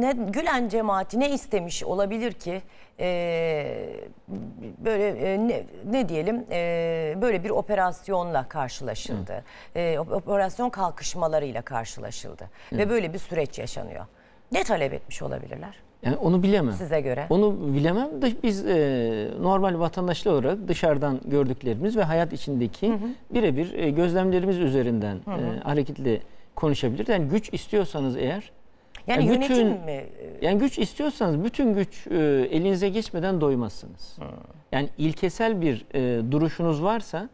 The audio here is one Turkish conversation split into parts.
ne Gülen cemaati ne istemiş olabilir ki e, böyle e, ne, ne diyelim e, böyle bir operasyonla karşılaşıldı. E, op- operasyon kalkışmalarıyla karşılaşıldı ve böyle bir süreç yaşanıyor. Ne talep etmiş olabilirler Yani onu bilemem. size göre? Onu bilemem. Dış- Biz e, normal vatandaşlar olarak dışarıdan gördüklerimiz ve hayat içindeki birebir e, gözlemlerimiz üzerinden e, hareketli konuşabiliriz. Yani güç istiyorsanız eğer Yani ya yönetim bütün- mi? Yani güç istiyorsanız bütün güç e, elinize geçmeden doymazsınız. Yani ilkesel bir e, duruşunuz varsa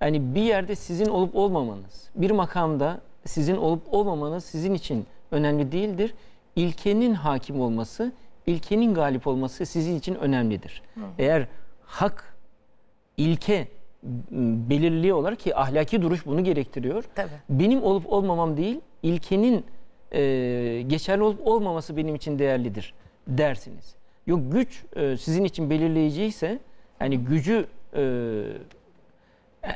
yani bir yerde sizin olup olmamanız, bir makamda sizin olup olmamanız sizin için önemli değildir. İlkenin hakim olması, ilkenin galip olması sizin için önemlidir. Eğer hak, ilke belirli olarak ki ahlaki duruş bunu gerektiriyor. Tabii. Benim olup olmamam değil, ilkenin e, geçerli olup olmaması benim için değerlidir dersiniz. Yok güç e, sizin için belirleyiciyse yani gücü e,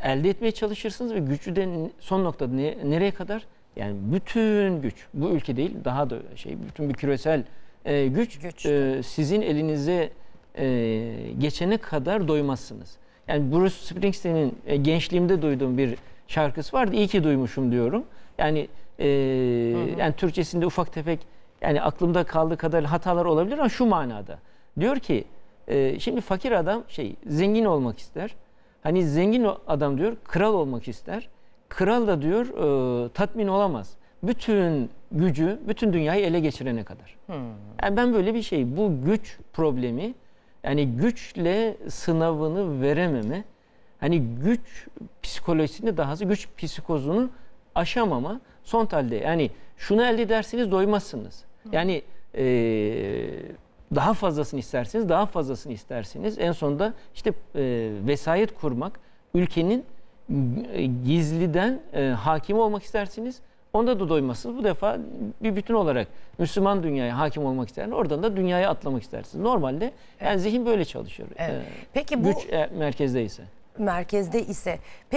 elde etmeye çalışırsınız ve gücü de son noktada ne- nereye kadar? Yani bütün güç bu ülke değil daha da şey bütün bir küresel e, güç, Güç. e, sizin elinize e, geçene kadar doymazsınız. Yani Bruce Springsteen'in e, gençliğimde duyduğum bir şarkısı vardı. İyi ki duymuşum diyorum. Yani e, yani Türkçesinde ufak tefek yani aklımda kaldığı kadar hatalar olabilir ama şu manada. Diyor ki e, şimdi fakir adam şey zengin olmak ister. Hani zengin adam diyor kral olmak ister. Kral da diyor e, tatmin olamaz. Bütün gücü, bütün dünyayı ele geçirene kadar. Yani ben böyle bir şey, bu güç problemi, yani güçle sınavını verememe, hani güç psikolojisinde dahası güç psikozunu aşamama son halde yani şunu elde ederseniz doymazsınız. Yani eee, daha fazlasını istersiniz, daha fazlasını istersiniz. En sonunda işte eee, vesayet kurmak, ülkenin e, gizliden e, hakim olmak istersiniz. Onda da doymazsınız. Bu defa bir bütün olarak Müslüman dünyaya hakim olmak istersiniz. Oradan da dünyaya atlamak istersiniz. Normalde yani zihin böyle çalışıyor. Evet. Ee, Peki bu güç e, merkezdeyse. merkezde ise peki